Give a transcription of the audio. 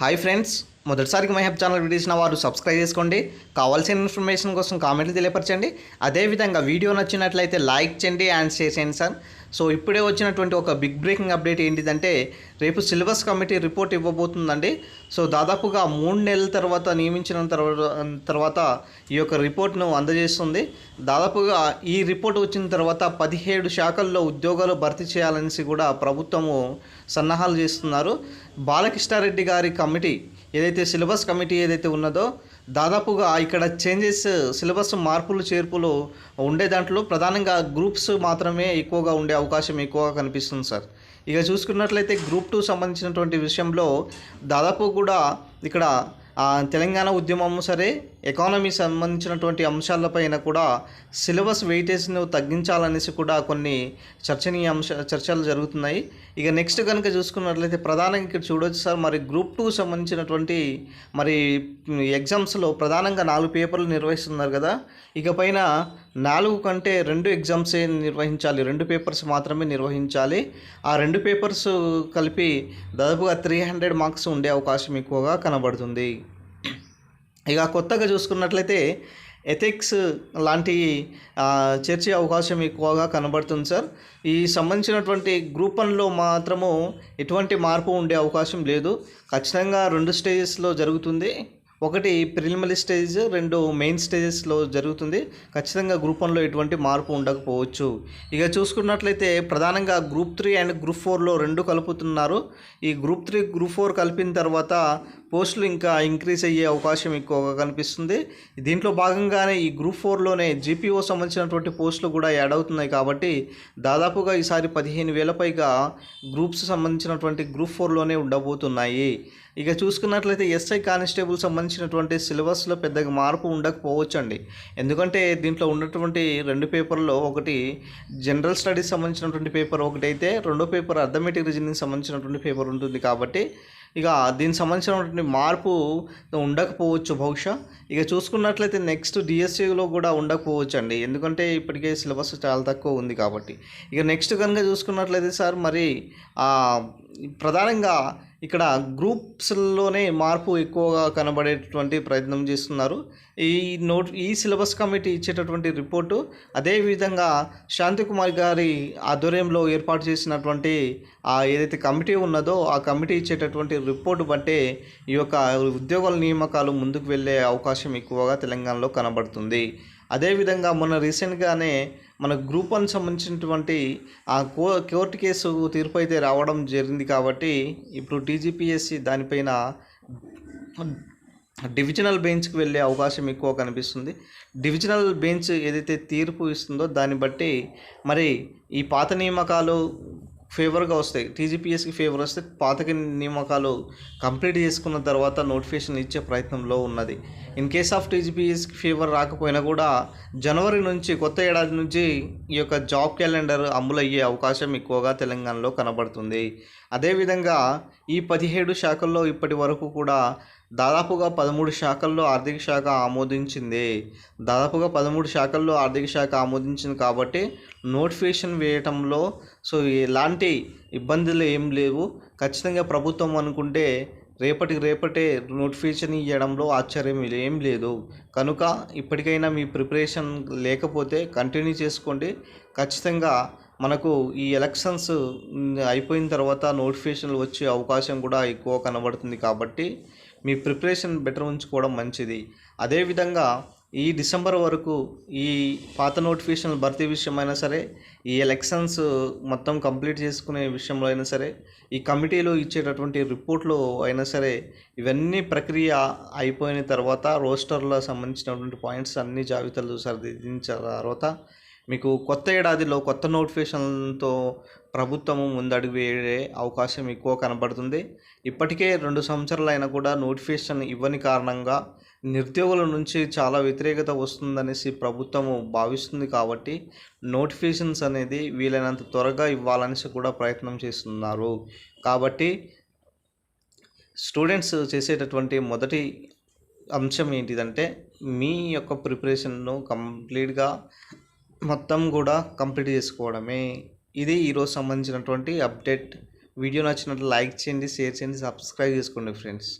Hi friends మొదటిసారికి my హెప్ channel వీడియోసిన వారు సబ్స్క్రైబ్ చేసుకోండి. కావాల్సిన ఇన్ఫర్మేషన్ కోసం కామెంట్లు తెలియపరచండి. అదేవిధంగా వీడియో నచ్చినట్లయితే లైక్ చేయండి అండ్ షేర్ చేయండి సార్. సో ఇప్పుడే వచ్చినటువంటి ఒక బిగ్ బ్రేకింగ్ అప్డేట్ ఏంటిదంటే రేపు సిలబస్ కమిటీ రిపోర్ట్ ఇవ్వబోతుందండి. సో దాదాపుగా మూడు నెలల తర్వాత నియమించిన తర్వాత తర్వాత ఈ యొక్క రిపోర్ట్ను అందజేస్తుంది. దాదాపుగా ఈ రిపోర్ట్ వచ్చిన తర్వాత పదిహేడు శాఖల్లో ఉద్యోగాలు భర్తీ చేయాలనేసి కూడా ప్రభుత్వము సన్నాహాలు చేస్తున్నారు. బాలకృష్ణారెడ్డి గారి కమిటీ ఏదైతే సిలబస్ కమిటీ ఏదైతే ఉన్నదో దాదాపుగా ఇక్కడ చేంజెస్ సిలబస్ మార్పులు చేర్పులు ఉండే దాంట్లో ప్రధానంగా గ్రూప్స్ మాత్రమే ఎక్కువగా ఉండే అవకాశం ఎక్కువగా కనిపిస్తుంది సార్. ఇక చూసుకున్నట్లయితే గ్రూప్ టూ సంబంధించినటువంటి విషయంలో దాదాపు కూడా ఇక్కడ తెలంగాణ ఉద్యమం సరే ఎకానమీ సంబంధించినటువంటి అంశాలపైన కూడా సిలబస్ వెయిటేజ్ను తగ్గించాలనేసి కూడా కొన్ని చర్చనీయ అంశ చర్చలు జరుగుతున్నాయి. ఇక నెక్స్ట్ కనుక చూసుకున్నట్లయితే ప్రధానంగా ఇక్కడ చూడొచ్చు సార్ మరి గ్రూప్ టూ సంబంధించినటువంటి మరి ఎగ్జామ్స్లో ప్రధానంగా నాలుగు పేపర్లు నిర్వహిస్తున్నారు కదా. ఇక పైన నాలుగు కంటే రెండు ఎగ్జామ్సే నిర్వహించాలి? రెండు పేపర్స్ మాత్రమే నిర్వహించాలి. ఆ రెండు పేపర్స్ కలిపి దాదాపుగా త్రీ హండ్రెడ్ మార్క్స్ ఉండే అవకాశం ఎక్కువగా కనబడుతుంది. ఇక కొత్తగా చూసుకున్నట్లయితే ఎథిక్స్ లాంటి చర్చే చేర్చే అవకాశం ఎక్కువగా కనబడుతుంది సార్. ఈ సంబంధించినటువంటి గ్రూప్ వన్లో మాత్రము ఎటువంటి మార్పు ఉండే అవకాశం లేదు. ఖచ్చితంగా రెండు స్టేజెస్లో జరుగుతుంది. ఒకటి ప్రిలిమినరీ స్టేజ్ రెండు మెయిన్ స్టేజెస్లో జరుగుతుంది. ఖచ్చితంగా గ్రూప్ వన్లో ఎటువంటి మార్పు ఉండకపోవచ్చు. ఇక చూసుకున్నట్లయితే ప్రధానంగా గ్రూప్ త్రీ అండ్ గ్రూప్ ఫోర్లో రెండు కలుపుతున్నారు. ఈ గ్రూప్ త్రీ గ్రూప్ ఫోర్ కలిపిన తర్వాత పోస్టులు ఇంకా ఇంక్రీజ్ అయ్యే అవకాశం ఎక్కువగా కనిపిస్తుంది. దీంట్లో భాగంగానే ఈ గ్రూప్ ఫోర్లోనే జీపీఓ సంబంధించినటువంటి పోస్టులు కూడా యాడ్ అవుతున్నాయి కాబట్టి దాదాపుగా ఈసారి పదిహేను వేల పైగా గ్రూప్స్ సంబంధించినటువంటి గ్రూప్ ఫోర్లోనే ఉండబోతున్నాయి. ఇక చూసుకున్నట్లయితే ఎస్ఐ కానిస్టేబుల్ సంబంధించినటువంటి సిలబస్లో పెద్దగా మార్పు ఉండకపోవచ్చు అండి ఎందుకంటే దీంట్లో ఉన్నటువంటి రెండు పేపర్లో ఒకటి జనరల్ స్టడీస్ సంబంధించినటువంటి పేపర్ ఒకటైతే రెండో పేపర్ అర్థమెటిక్ రీజనింగ్ సంబంధించినటువంటి పేపర్ ఉంటుంది కాబట్టి ఇక దీనికి సంబంధించినటువంటి మార్పు ఉండకపోవచ్చు బహుశా. ఇక చూసుకున్నట్లయితే నెక్స్ట్ డిఎస్సిలో కూడా ఉండకపోవచ్చు అండి ఎందుకంటే ఇప్పటికే సిలబస్ చాలా తక్కువ ఉంది కాబట్టి. ఇక నెక్స్ట్ కనుక చూసుకున్నట్లయితే సార్ మరి ప్రధానంగా ఇక్కడ గ్రూప్స్లోనే మార్పు ఎక్కువగా కనబడేటువంటి ప్రయత్నం చేస్తున్నారు. ఈ నోట్ ఈ సిలబస్ కమిటీ ఇచ్చేటటువంటి రిపోర్టు అదేవిధంగా శాంతికుమార్ గారి ఆధ్వర్యంలో ఏర్పాటు చేసినటువంటి ఆ ఏదైతే కమిటీ ఉన్నదో ఆ కమిటీ ఇచ్చేటటువంటి రిపోర్టు బట్టే ఈ యొక్క ఉద్యోగాల నియామకాలు ముందుకు వెళ్ళే అవకాశం ఎక్కువగా తెలంగాణలో కనబడుతుంది. అదేవిధంగా మొన్న రీసెంట్గానే మన గ్రూప్ వన్ సంబంధించినటువంటి ఆ కో కోర్టు కేసు తీర్పు అయితే రావడం జరిగింది కాబట్టి ఇప్పుడు టీజీపీఎస్సి దానిపైన డివిజనల్ బెంచ్కి వెళ్ళే అవకాశం ఎక్కువ కనిపిస్తుంది. డివిజనల్ బెంచ్ ఏదైతే తీర్పు ఇస్తుందో దాన్ని బట్టి మరి ఈ పాత నియామకాలు ఫేవర్గా వస్తాయి. టీజీపీఎస్కి ఫేవర్ వస్తే పాతకి నియామకాలు కంప్లీట్ చేసుకున్న తర్వాత నోటిఫికేషన్ ఇచ్చే ప్రయత్నంలో ఉన్నది. ఇన్ కేస్ ఆఫ్ టీజీపీఎస్కి ఫేవర్ రాకపోయినా కూడా జనవరి నుంచి కొత్త ఏడాది నుంచి ఈ యొక్క జాబ్ క్యాలెండర్ అమలయ్యే అవకాశం ఎక్కువగా తెలంగాణలో కనబడుతుంది. అదేవిధంగా ఈ పదిహేడు శాఖల్లో ఇప్పటి వరకు కూడా దాదాపుగా పదమూడు శాఖల్లో ఆర్థిక శాఖ ఆమోదించింది. దాదాపుగా పదమూడు శాఖల్లో ఆర్థిక శాఖ ఆమోదించింది కాబట్టి నోటిఫికేషన్ వేయటంలో సో ఎలాంటి ఇబ్బందులు ఏం లేవు. ఖచ్చితంగా ప్రభుత్వం అనుకుంటే రేపటికి రేపటే నోటిఫికేషన్ ఇవ్వడంలో ఆశ్చర్యం ఏం లేదు. కనుక ఇప్పటికైనా మీ ప్రిపరేషన్ లేకపోతే కంటిన్యూ చేసుకోండి. ఖచ్చితంగా మనకు ఈ ఎలక్షన్స్ అయిపోయిన తర్వాత నోటిఫికేషన్లు వచ్చే అవకాశం కూడా ఎక్కువ కనబడుతుంది కాబట్టి మీ ప్రిపరేషన్ బెటర్ ఉంచుకోవడం మంచిది. అదేవిధంగా ఈ డిసెంబర్ వరకు ఈ పాత నోటిఫికేషన్ భర్తీ విషయమైనా సరే ఈ ఎలక్షన్స్ మొత్తం కంప్లీట్ చేసుకునే విషయంలో అయినా సరే ఈ కమిటీలో ఇచ్చేటటువంటి రిపోర్ట్లు అయినా సరే ఇవన్నీ ప్రక్రియ అయిపోయిన తర్వాత రోస్టర్లో సంబంధించినటువంటి పాయింట్స్ అన్ని జాబితాలు సరిదిద్దిన తర్వాత మీకు కొత్త ఏడాదిలో కొత్త నోటిఫికేషన్లతో ప్రభుత్వము ముందడుగు వేయే అవకాశం ఎక్కువ కనబడుతుంది. ఇప్పటికే రెండు సంవత్సరాలు అయినా కూడా నోటిఫికేషన్ ఇవ్వని కారణంగా నిరుద్యోగుల నుంచి చాలా వ్యతిరేకత వస్తుందనేసి ప్రభుత్వము భావిస్తుంది కాబట్టి నోటిఫికేషన్స్ అనేది వీలైనంత త్వరగా ఇవ్వాలనేసి కూడా ప్రయత్నం చేస్తున్నారు. కాబట్టి స్టూడెంట్స్ చేసేటటువంటి మొదటి అంశం ఏంటిదంటే మీ యొక్క ప్రిపరేషన్ను కంప్లీట్గా మొత్తం కూడా కంప్లీట్ చేసుకోవడమే. ఇది ఈరోజు సంబంధించినటువంటి అప్డేట్. వీడియో నచ్చినట్లు లైక్ చేయండి షేర్ చేయండి సబ్స్క్రైబ్ చేసుకోండి ఫ్రెండ్స్.